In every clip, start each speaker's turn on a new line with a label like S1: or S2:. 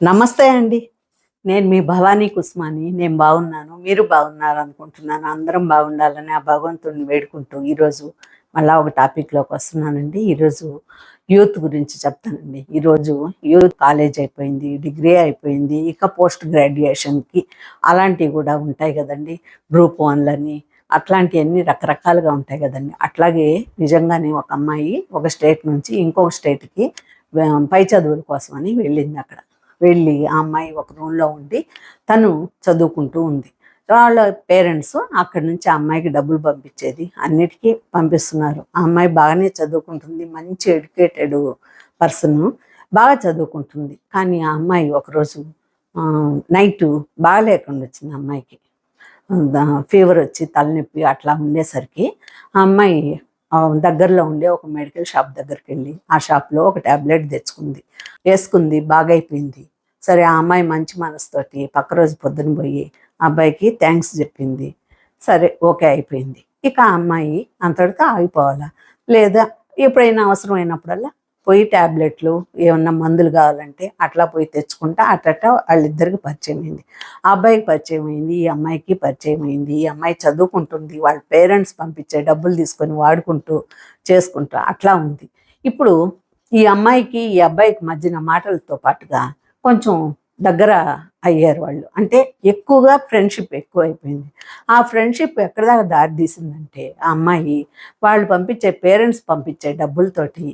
S1: నమస్తే అండి. నేను మీ భవానీ కుస్మాని. నేను బాగున్నాను. మీరు బాగున్నారు అనుకుంటున్నాను అందరం బాగుండాలని ఆ భగవంతుడిని వేడుకుంటూ ఈరోజు మళ్ళా ఒక టాపిక్లోకి వస్తున్నానండి. ఈరోజు యూత్ గురించి చెప్తానండి. ఈరోజు యూత్ కాలేజ్ అయిపోయింది డిగ్రీ అయిపోయింది ఇక పోస్ట్ గ్రాడ్యుయేషన్కి అలాంటివి కూడా ఉంటాయి కదండి. గ్రూప్ వన్లని అట్లాంటివన్నీ రకరకాలుగా ఉంటాయి కదండి. అట్లాగే నిజంగానే ఒక అమ్మాయి ఒక స్టేట్ నుంచి ఇంకొక స్టేట్కి పై చదువుల కోసమని వెళ్ళింది అక్కడ. వెళ్ళి ఆ అమ్మాయి ఒక రూమ్లో ఉండి తను చదువుకుంటూ ఉంది. వాళ్ళ పేరెంట్స్ అక్కడి నుంచి ఆ అమ్మాయికి డబ్బులు పంపించేది. అన్నిటికీ పంపిస్తున్నారు. ఆ అమ్మాయి బాగానే చదువుకుంటుంది. మంచి ఎడ్యుకేటెడ్ పర్సన్ బాగా చదువుకుంటుంది. కానీ ఆ అమ్మాయి ఒకరోజు నైట్ బాగాలేకుండా వచ్చింది అమ్మాయికి. ఫీవర్ వచ్చి తలనొప్పి అట్లా ఉండేసరికి ఆ అమ్మాయి దగ్గరలో ఉండే ఒక మెడికల్ షాప్ దగ్గరికి వెళ్ళి ఆ షాప్లో ఒక ట్యాబ్లెట్ తెచ్చుకుంది. వేసుకుంది. బాగైపోయింది. సరే ఆ అమ్మాయి మంచి మనసుతోటి పక్క రోజు పొద్దున పోయి ఆ అబ్బాయికి థ్యాంక్స్ చెప్పింది. సరే ఓకే అయిపోయింది. ఇక ఆ అమ్మాయి అంతటితో ఆగిపోవాలా? లేదా ఎప్పుడైనా అవసరమైనప్పుడల్లా పోయి ట్యాబ్లెట్లు ఏమన్నా మందులు కావాలంటే అట్లా పోయి తెచ్చుకుంటా అట్ట వాళ్ళిద్దరికి పరిచయం అయింది. ఆ అబ్బాయికి పరిచయం అయింది ఈ అమ్మాయికి పరిచయం అయింది ఈ అమ్మాయి చదువుకుంటుంది వాళ్ళ పేరెంట్స్ పంపించే డబ్బులు తీసుకొని వాడుకుంటూ చేసుకుంటూ అట్లా ఉంది. ఇప్పుడు ఈ అమ్మాయికి ఈ అబ్బాయికి మధ్యన మాటలతో పాటుగా కొంచెం దగ్గర అయ్యారు వాళ్ళు. అంటే ఎక్కువగా ఫ్రెండ్షిప్ ఎక్కువ అయిపోయింది ఆ ఫ్రెండ్షిప్ ఎక్కడ దాకా దారి తీసిందంటే ఆ అమ్మాయి వాళ్ళు పంపించే పేరెంట్స్ పంపించే డబ్బులతోటి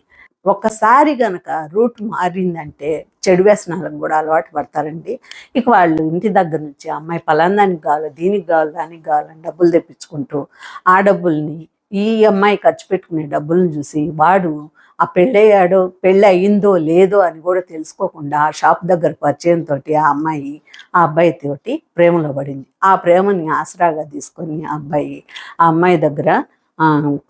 S1: ఒక్కసారి గనక రూట్ మారిందంటే చెడు వ్యసనాలకు కూడా అలవాటు పడతారండి. ఇక వాళ్ళు ఇంటి దగ్గర నుంచి అమ్మాయి పలాందానికి కావాలి దీనికి కావాలి దానికి కావాలని డబ్బులు తెప్పించుకుంటూ ఆ డబ్బుల్ని ఈ అమ్మాయి ఖర్చు పెట్టుకునే డబ్బులను చూసి వాడు ఆ పెళ్ళయ్యాడో పెళ్ళి అయిందో లేదో అని కూడా తెలుసుకోకుండా ఆ షాప్ దగ్గర పరిచయంతో ఆ అమ్మాయి ఆ అబ్బాయి తోటి ప్రేమలో పడింది. ఆ ప్రేమని ఆసరాగా తీసుకొని ఆ అబ్బాయి ఆ అమ్మాయి దగ్గర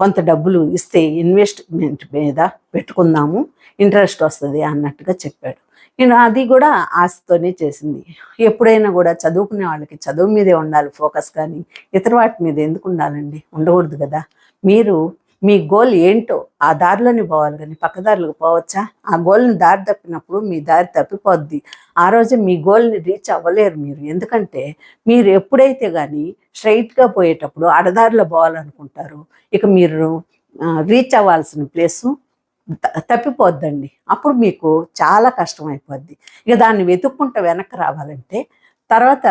S1: కొంత డబ్బులు ఇస్తే ఇన్వెస్ట్మెంట్ మీద పెట్టుకుందాము ఇంట్రెస్ట్ వస్తుంది అన్నట్టుగా చెప్పాడు. నేను అది కూడా ఆశతోనే చేసింది. ఎప్పుడైనా కూడా చదువుకునే వాళ్ళకి చదువు మీదే ఉండాలి ఫోకస్ కానీ ఇతర వాటి మీద ఎందుకు ఉండాలండి? ఉండకూడదు కదా. మీరు మీ గోల్ ఏంటో ఆ దారిలోనే పోవాలి కానీ పక్కదారులకు పోవచ్చా? ఆ గోల్ని దారి తప్పినప్పుడు మీ దారి తప్పిపోద్ది. ఆ రోజే మీ గోల్ని రీచ్ అవ్వలేరు మీరు. ఎందుకంటే మీరు ఎప్పుడైతే కానీ స్ట్రైట్గా పోయేటప్పుడు అడదారిలో పోవాలనుకుంటారు ఇక మీరు రీచ్ అవ్వాల్సిన ప్లేసు త- తప్పిపోద్దండి. అప్పుడు మీకు చాలా కష్టం అయిపోద్ది. ఇక దాన్ని వెతుక్కుంటూ వెనక్కి రావాలంటే తర్వాత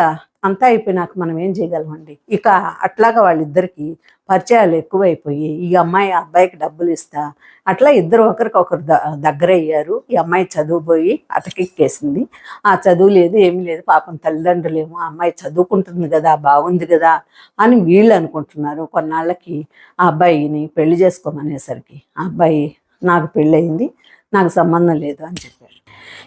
S1: అంతా అయిపోయినాక మనం ఏం చేయగలమండి? ఇక అట్లాగా వాళ్ళిద్దరికి పరిచయాలు ఎక్కువైపోయి ఈ అమ్మాయి ఆ అబ్బాయికి డబ్బులు ఇస్తా అట్లా ఇద్దరు ఒకరికొకరు ద దగ్గర అయ్యారు ఈ అమ్మాయి చదువుపోయి అతకెక్కేసింది. ఆ చదువు లేదు ఏమీ లేదు పాపం తల్లిదండ్రులు ఏమో ఆ అమ్మాయి చదువుకుంటుంది కదా బాగుంది కదా అని వీళ్ళు అనుకుంటున్నారు. కొన్నాళ్ళకి ఆ అబ్బాయిని పెళ్ళి చేసుకోమనేసరికి ఆ అబ్బాయి నాకు పెళ్ళయింది నాకు సంబంధం లేదు అని చెప్పాడు.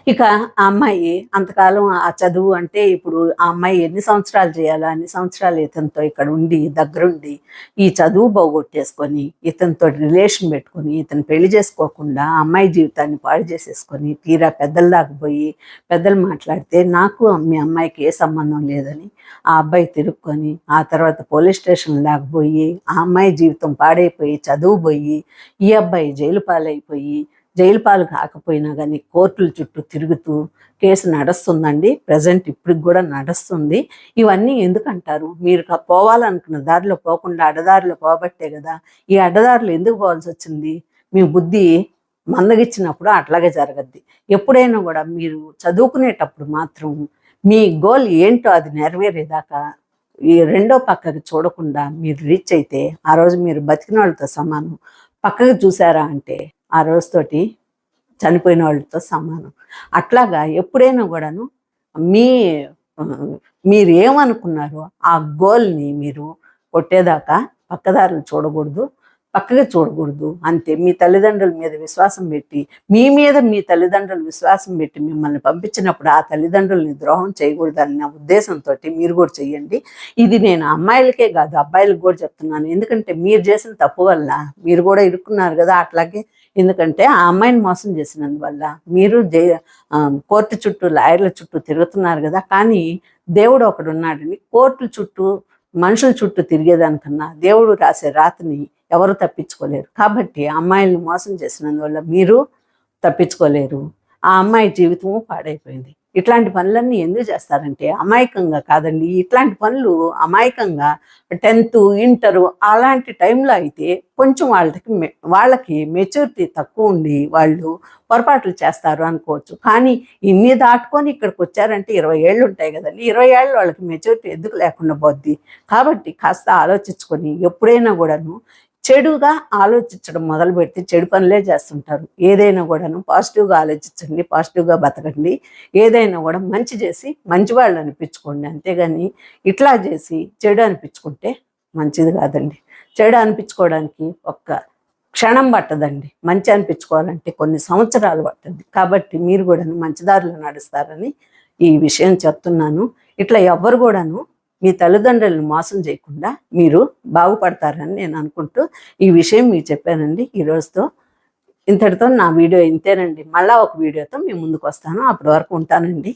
S1: ఇక ఆ అమ్మాయి అంతకాలం ఆ చదువు అంటే ఇప్పుడు ఆ అమ్మాయి ఎన్ని సంవత్సరాలు చేయాలో అన్ని సంవత్సరాలు ఇతనితో ఇక్కడ ఉండి దగ్గరుండి ఈ చదువు పోగొట్టేసుకొని ఇతనితో రిలేషన్ పెట్టుకొని ఇతను పెళ్ళి చేసుకోకుండా ఆ అమ్మాయి జీవితాన్ని పాడు చేసేసుకొని తీరా పెద్దల దాకా పోయి పెద్దలు మాట్లాడితే నాకు మీ అమ్మాయికి ఏ సంబంధం లేదని ఆ అబ్బాయి తిరుక్కొని ఆ తర్వాత పోలీస్ స్టేషన్ దాకా పోయి ఆ అమ్మాయి జీవితం పాడైపోయి చదువు పోయి ఈ అబ్బాయి జైలు పాలైపోయి జైలు పాలు కాకపోయినా కానీ కోర్టుల చుట్టూ తిరుగుతూ కేసు నడుస్తుందండి. ప్రజెంట్ ఇప్పటికి కూడా నడుస్తుంది. ఇవన్నీ ఎందుకంటారు? మీరు పోవాలనుకున్న దారిలో పోకుండా అడ్డదారిలో పోబట్టే కదా ఈ అడ్డదారిలో ఎందుకు పోవాల్సి వచ్చింది? మీ బుద్ధి మందగిచ్చినప్పుడు అట్లాగే జరగద్ది. ఎప్పుడైనా కూడా మీరు చదువుకునేటప్పుడు మాత్రం మీ గోల్ ఏంటో అది నెరవేరేదాకా ఈ రెండో పక్కకి చూడకుండా మీరు రీచ్ అయితే ఆ రోజు మీరు బతికిన వాళ్ళతో సమానం. పక్కకి చూసారా అంటే ఆ రోజుతోటి చనిపోయిన వాళ్ళతో సమానం. అట్లాగా ఎప్పుడైనా కూడాను మీ మీరు ఏమనుకున్నారో ఆ గోల్ని మీరు కొట్టేదాకా పక్కదారులు చూడకూడదు. పక్కగా చూడకూడదు అంతే. మీ తల్లిదండ్రుల మీద విశ్వాసం పెట్టి మీ మీద మీ తల్లిదండ్రులు విశ్వాసం పెట్టి మిమ్మల్ని పంపించినప్పుడు ఆ తల్లిదండ్రుల్ని ద్రోహం చేయకూడదు అన్న ఉద్దేశంతో మీరు కూడా చెయ్యండి. ఇది నేను అమ్మాయిలకే కాదు అబ్బాయిలకు కూడా చెప్తున్నాను. ఎందుకంటే మీరు చేసిన తప్పు వల్ల మీరు కూడా ఇరుక్కున్నారు కదా అట్లాగే. ఎందుకంటే ఆ అమ్మాయిని మోసం చేసినందువల్ల మీరు ఆ, కోర్టు చుట్టూ లాయర్ల చుట్టూ తిరుగుతున్నారు కదా. కానీ దేవుడు ఒకడు ఉన్నాడని కోర్టు చుట్టూ మనుషుల చుట్టూ తిరిగేదానికన్నా దేవుడు రాసే రాతని ఎవరు తప్పించుకోలేరు. కాబట్టి అమ్మాయిలను అమ్మాయిల్ని మోసం చేసినందువల్ల మీరు తప్పించుకోలేరు. ఆ అమ్మాయి జీవితము పాడైపోయింది. ఇట్లాంటి పనులన్నీ ఎందుకు చేస్తారంటే అమాయకంగా కాదండి. ఇట్లాంటి పనులు అమాయకంగా టెన్త్ ఇంటర్ అలాంటి టైంలో అయితే కొంచెం వాళ్ళకి వాళ్ళకి మెచ్యూరిటీ తక్కువ ఉండి వాళ్ళు పొరపాట్లు చేస్తారు అనుకోవచ్చు. కానీ ఇన్ని దాటుకొని ఇక్కడికి వచ్చారంటే ఇరవై ఏళ్ళు ఉంటాయి కదండి. ఇరవై ఏళ్ళు వాళ్ళకి మెచ్యూరిటీ ఎందుకు లేకుండా పోద్ది? కాబట్టి కాస్త ఆలోచించుకొని ఎప్పుడైనా కూడాను చెడుగా ఆలోచించడం మొదలు పెడితే చెడు పనులే చేస్తుంటారు. ఏదైనా కూడాను పాజిటివ్గా ఆలోచించండి పాజిటివ్గా బతకండి. ఏదైనా కూడా మంచి చేసి మంచి వాళ్ళు అనిపించుకోండి. అంతేగాని ఇట్లా చేసి చెడు అనిపించుకుంటే మంచిది కాదండి. చెడు అనిపించుకోవడానికి ఒక్క క్షణం పట్టదండి. మంచి అనిపించుకోవాలంటే కొన్ని సంవత్సరాలు పట్టద్ది. కాబట్టి మీరు కూడాను మంచి దారిలో నడుస్తారని ఈ విషయం చెప్తున్నాను. ఇట్లా ఎవ్వరు కూడాను మీ తల్లిదండ్రులను మోసం చేయకుండా మీరు బాగుపడతారని నేను అనుకుంటూ ఈ విషయం మీకు చెప్పానండి. ఈ రోజుతో ఇంతటితో నా వీడియో ఇంతేనండి. మళ్ళీ ఒక వీడియోతో మీ ముందుకు వస్తాను. అప్పటి వరకు ఉంటానండి.